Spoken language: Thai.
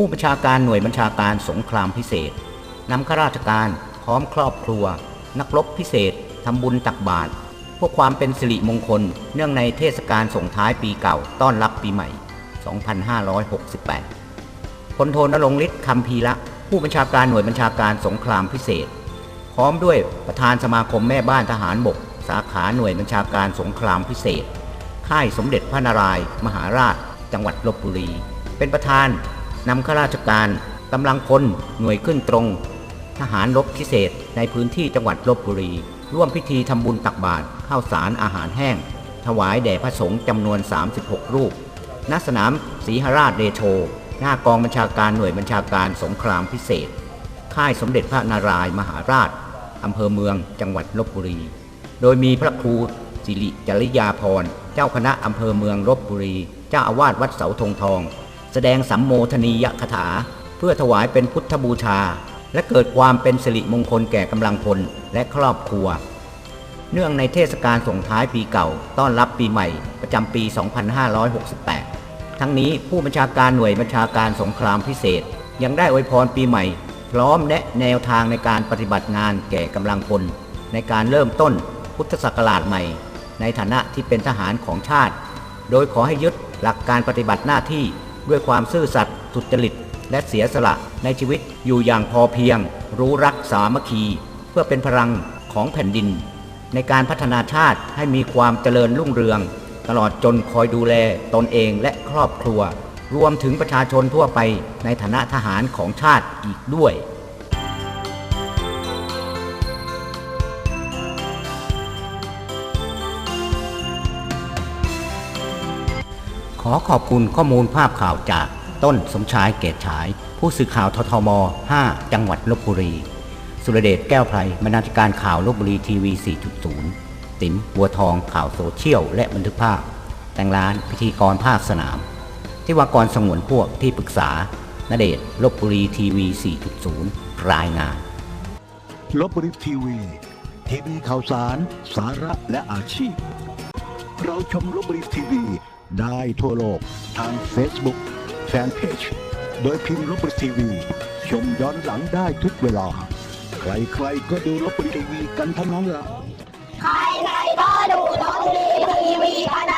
ผู้บัญชาการหน่วยบัญชาการสงครามพิเศษนำข้าราชการพร้อมครอบครัว นักรบพิเศษทำบุญตักบาตรพื่อความเป็นสิริมงคล เนื่องในเทศกาลส่งท้ายปีเก่าต้อนรับปีใหม่ 2568พลโทนรงฤทธิ์คำพีระผู้บัญชาการหน่วยบัญชาการสงครามพิเศษ พร้อมด้วยประธานสมาคมแม่บ้านทหารบก สาขาหน่วยบัญชาการสงครามพิเศษ ค่ายสมเด็จพระนารายณ์มหาราช จังหวัดลบบุรี เป็นประธาน นำข้าราชการกำลังพลหน่วยขึ้นตรง ทหารรบพิเศษในพื้นที่จังหวัดลบบุรี ร่วมพิธีทำบุญตักบาตรข้าวสารอาหารแห้ง ถวายแด่พระสงฆ์จำนวน 36 รูป ณ สนามศรีหราชเดโช หน้ากองบัญชาการหน่วยบัญชาการสงครามพิเศษ ค่ายสมเด็จพระนารายณ์มหาราชอำเภอเมืองจังหวัดลบบุรี โดยมีพระครูสิริจริยาพร เจ้าคณะอำเภอเมืองลบบุรี เจ้าอาวาสวัดเสาธงทอง แสดงสัมโมทนียคถา เพื่อถวายเป็นพุทธบูชา และเกิดความเป็นสิริมงคลแก่กำลังพลและครอบครัว เนื่องในเทศกาลส่งท้ายปีเก่า ต้อนรับปีใหม่ ประจำปี 2568 ทั้งนี้ผู้บัญชาการหน่วยบัญชาการสงครามพิเศษ ยังได้อวยพรปีใหม่ พร้อมแนะแนวทางในการปฏิบัติงานแก่กำลังพล ในการเริ่มต้นพุทธศักราชใหม่ ในฐานะที่เป็นทหารของชาติ โดยขอให้ยึดหลักการปฏิบัติหน้าที่ ด้วยความซื่อสัตย์สุจริต และเสียสละในชีวิตอยู่อย่างพอเพียง รู้รักสามัคคี เพื่อเป็นพลังของแผ่นดิน ในการพัฒนาชาติให้มีความเจริญรุ่งเรือง ตลอดจนคอยดูแลตนเองและครอบครัว รวมถึงประชาชนทั่วไปในฐานะทหารของชาติอีกด้วย อขอบคุณข้อมูลภาพข่าวจากต้นสมชายเกตฉาย ผู้สื่อข่าวททม 5 จังหวัดลบบุรี สุรเดชแก้วไพรบรรณาธิการข่าวลบบุรีทีวี 4.0 ติ๋มบัวทองข่าวโซเชียล และบันทึกภาพ แต่งร้านพิธีกรภาคสนาม ที่วากรสงวนพวกที่ปรึกษานเดชลบบุรีทีวี 4.0 รายงานลบบุรีทีวีทีวีข่าวสาร สาระและอาชีพ เราชมลบบุรีทีวี ได้ทั่วโลกทาง Facebook แฟนเพจโดยพิมพ์ลบบุรีทีวี ชมย้อนหลังได้ทุกเวลา ใครๆก็ดูลบบุรีทีวีกันทั้งนั้นละใครๆก็ดูดนตรีทีวีกันนะ